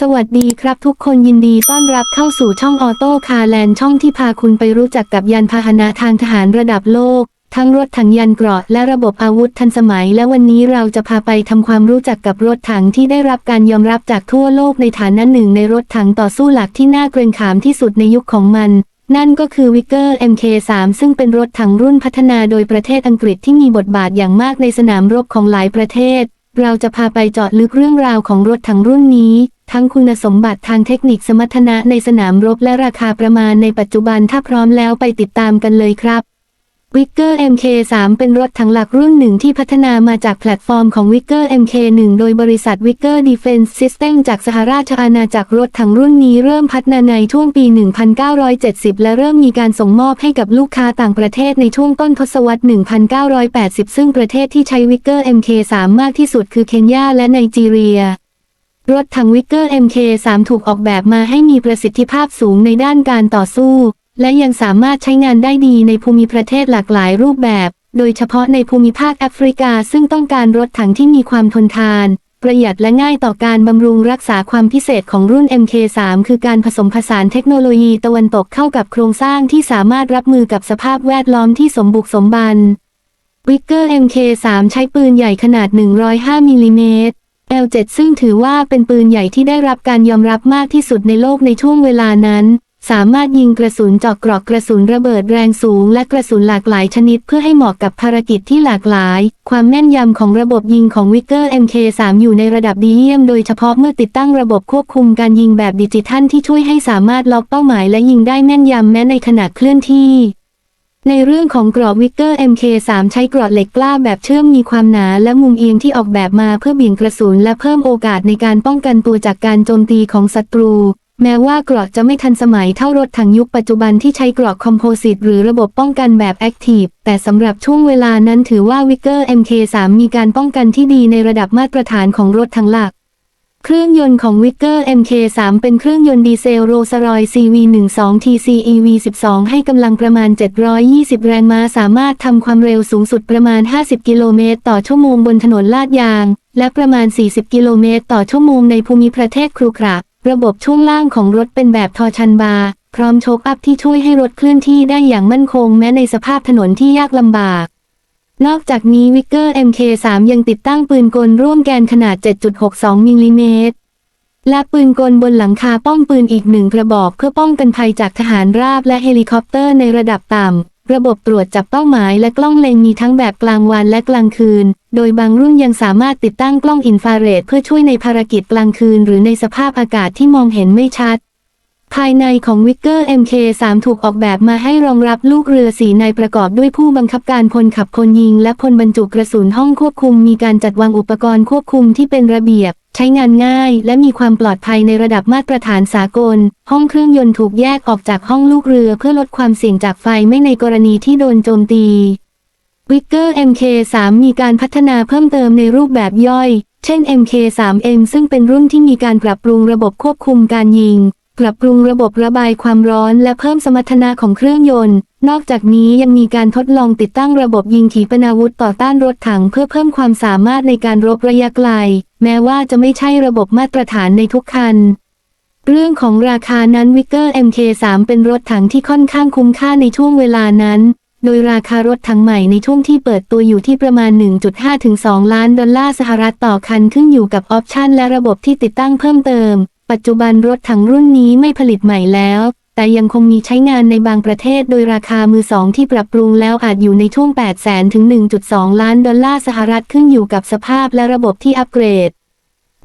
สวัสดีครับทุกคนยินดีต้อนรับเข้าสู่ช่องออโต้คาร์แลนด์ช่องที่พาคุณไปรู้จักกับยานพาหนะทางทหารระดับโลก ทั้งรถถังยานเกราะและระบบอาวุธทันสมัย และวันนี้เราจะพาไปทำความรู้จักกับรถถังที่ได้รับการยอมรับจากทั่วโลกในฐานะหนึ่งในรถถังต่อสู้หลักที่น่าเกรงขามที่สุดในยุคของมัน นั่นก็คือวิกเกอร์ MK3 ซึ่งเป็นรถถังรุ่นพัฒนาโดยประเทศอังกฤษที่มีบทบาทอย่างมากในสนามรบของหลายประเทศ เราจะพาไปเจาะลึกเรื่องราวของรถถังรุ่นนี้ ทั้งคุณสมบัติทางเทคนิคสมรรถนะในสนามรบและราคาประมาณในปัจจุบันถ้าพร้อมแล้วไปติดตามกันเลยครับ w i c k e r MK3 เป็นรถถังหลักรุ่นหนึ่งที่พัฒนามาจากแพลตฟอร์มของ w i c k e r MK1 โดยบริษัท w i c k e r Defense System จากสหราชอาณาจักรรถถังรุ่นนี้เริ่มพัฒนาในช่วงปี 1970 และเริ่มมีการส่งมอบให้กับลูกค้าต่างประเทศในช่วงต้นทศวรรษ 1980 ซึ่งประเทศที่ใช้ w i c k e r MK3 มากที่สุดคือเคนยาและไนจีเรีย รถถังวิกเกอร์ MK3 ถูกออกแบบมาให้มีประสิทธิภาพสูงในด้านการต่อสู้ และยังสามารถใช้งานได้ดีในภูมิประเทศหลากหลายรูปแบบ โดยเฉพาะในภูมิภาคแอฟริกาซึ่งต้องการรถถังที่มีความทนทาน ประหยัดและง่ายต่อการบำรุงรักษาความพิเศษของรุ่น MK3 คือการผสมผสานเทคโนโลยีตะวันตกเข้ากับโครงสร้างที่สามารถรับมือกับสภาพแวดล้อมที่สมบุกสมบันวิกเกอร์ MK3 ใช้ปืนใหญ่ขนาด 105มิลลิเมตร L7 ซึ่งถือว่าเป็นปืนใหญ่ที่ได้รับการยอมรับมากที่สุดในโลกในช่วงเวลานั้น สามารถยิงกระสุนเจอกกรอกกระสุนระเบิดแรงสูง และกระสุนหลากหลายชนิดเพื่อให้เหมาะกับภารกิจที่หลากหลาย ความแม่นยำของระบบยิงของวิกเกอร์ MK3 อยู่ในระดับดีเยี่ยมโดยเฉพาะเมื่อติดตั้งระบบควบคุมการยิงแบบดิจิทัลที่ช่วยให้สามารถล็อกเป้าหมายและยิงได้แม่นยำแม้ในขณะเคลื่อนที่ ในเรื่องของกรอบวิกเกอร์ MK3 ใช้กรอบเหล็กกล้าแบบเชื่อมมีความหนาและมุมเอียงที่ออกแบบมาเพื่อเบี่ยงกระสุนและเพิ่มโอกาสในการป้องกันตัวจากการโจมตีของศัตรู แม้ว่ากรอบจะไม่ทันสมัยเท่ารถถังยุคปัจจุบันที่ใช้กรอบคอมโพสิตหรือระบบป้องกันแบบแอคทีฟแต่สำหรับช่วงเวลานั้นถือว่าวิกเกอร์ MK3 มีการป้องกันที่ดีในระดับมาตรฐานของรถถังหลัก เครื่องยนต์ของวิกเกอร์ MK3 เป็นเครื่องยนต์ดีเซลโรสรอย CV12 TCEV12 ให้กำลังประมาณ 720 แรงม้าสามารถทำความเร็วสูงสุดประมาณ 50 กิโลเมตรต่อชั่วโมงบนถนนลาดยาง และประมาณ 40 กิโลเมตรต่อชั่วโมงในภูมิประเทศครุขระระบบช่วงล่างของรถเป็นแบบทอชันบาร์พร้อมโชคอัพที่ช่วยให้รถเคลื่อนที่ได้อย่างมั่นคงแม้ในสภาพถนนที่ยากลำบาก นอกจากนี้วิกเกอร์ MK3 ยังติดตั้งปืนกลร่วมแกนขนาด 7.62 มิลลิเมตร และปืนกลบนหลังคาป้องปืนอีกหนึ่งกระบอกเพื่อป้องกันภัยจากทหารราบและเฮลิคอปเตอร์ในระดับต่ำ ระบบตรวจจับเป้าหมายและกล้องเล็งมีทั้งแบบกลางวันและกลางคืน โดยบางรุ่นยังสามารถติดตั้งกล้องอินฟราเรดเพื่อช่วยในภารกิจกลางคืนหรือในสภาพอากาศที่มองเห็นไม่ชัด ภายในของวิกเกอร์ MK3 ถูกออกแบบมาให้รองรับลูกเรือสีนายประกอบด้วยผู้บังคับการพลขับพลยิง และพลบรรจุกระสุนห้องควบคุมมีการจัดวางอุปกรณ์ควบคุมที่เป็นระเบียบ ใช้งานง่าย และมีความปลอดภัยในระดับมาตรฐานสากล ห้องเครื่องยนต์ถูกแยกออกจากห้องลูกเรือเพื่อลดความเสี่ยงจากไฟไม่ในกรณีที่โดนโจมตีวิกเกอร์ MK3 มีการพัฒนาเพิ่มเติมในรูปแบบย่อย เช่น MK3M ซึ่งเป็นรุ่นที่มีการปรับปรุงระบบควบคุมการยิง ปรับปรุงระบบระบายความร้อนและเพิ่มสมรรถนะของเครื่องยนต์ นอกจากนี้ยังมีการทดลองติดตั้งระบบยิงขีปนาวุธต่อต้านรถถังเพื่อเพิ่มความสามารถในการรบระยะไกล แม้ว่าจะไม่ใช่ระบบมาตรฐานในทุกคัน เรื่องของราคานั้นวิกเกอร์ MK3 เป็นรถถังที่ค่อนข้างคุ้มค่าในช่วงเวลานั้น โดยราคารถถังใหม่ในช่วงที่เปิดตัวอยู่ที่ประมาณ 1.5 ถึง 2 ล้านดอลลาร์สหรัฐต่อคันขึ้นอยู่กับออปชันและระบบที่ติดตั้งเพิ่มเติม ปัจจุบันรถถังรุ่นนี้ไม่ผลิตใหม่แล้ว แต่ยังคงมีใช้งานในบางประเทศโดยราคามือสองที่ปรับปรุงแล้วอาจอยู่ในช่วง 8 0 0 0 0 0 ถึง 1.2 ล้านดอลลาร์สหรัฐขึ้นอยู่กับสภาพและระบบที่อัปเกรด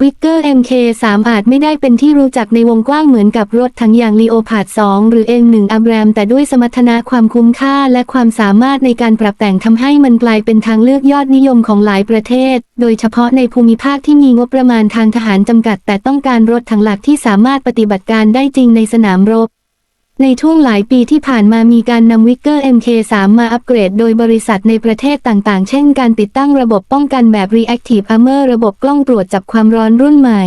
วิกเกอร์ MK3 อาจไม่ได้เป็นที่รู้จักในวงกว้างเหมือนกับรถถังอย่างลีโอพาร์ด2หรือ M1 Abram แต่ด้วยสมรรถนะความคุ้มค่าและความสามารถในการปรับแต่งทำให้มันกลายเป็นทางเลือกยอดนิยมของหลายประเทศ โดยเฉพาะในภูมิภาคที่มีงบประมาณทางทหารจำกัด แต่ต้องการรถถังหลักที่สามารถปฏิบัติการได้จริงในสนามรบ ในช่วงหลายปีที่ผ่านมามีการนำวิกเกอร์ MK3 มาอัปเกรดโดยบริษัทในประเทศต่างๆ เช่นการติดตั้งระบบป้องกันแบบ Reactive Armor ระบบกล้องตรวจจับความร้อนรุ่นใหม่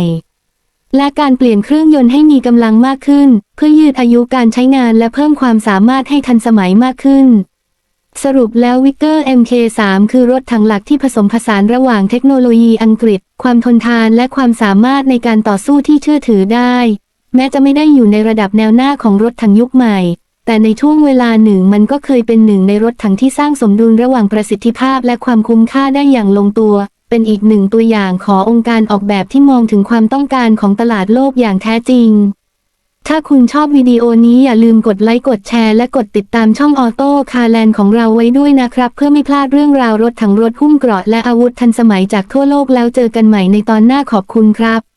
และการเปลี่ยนเครื่องยนต์ให้มีกำลังมากขึ้น เพื่อยืดอายุการใช้งานและเพิ่มความสามารถให้ทันสมัยมากขึ้น สรุปแล้ววิกเกอร์ MK3 คือรถถังหลักที่ผสมผสานระหว่างเทคโนโลยีอังกฤษ ความทนทานและความสามารถในการต่อสู้ที่เชื่อถือได้ แม้จะไม่ได้อยู่ในระดับแนวหน้าของรถถังยุคใหม่ แต่ในช่วงเวลาหนึ่งมันก็เคยเป็นหนึ่งในรถถังที่สร้างสมดุลระหว่างประสิทธิภาพและความคุ้มค่าได้อย่างลงตัว เป็นอีกหนึ่งตัวอย่างขององค์การออกแบบที่มองถึงความต้องการของตลาดโลกอย่างแท้จริง ถ้าคุณชอบวิดีโอนี้อย่าลืมกดไลค์กดแชร์และกดติดตามช่องออโต้คาแลนของเราไว้ด้วยนะครับ เพื่อไม่พลาดเรื่องราวรถถังรถหุ้มเกราะและอาวุธทันสมัยจากทั่วโลกแล้วเจอกันใหม่ในตอนหน้าขอบคุณครับ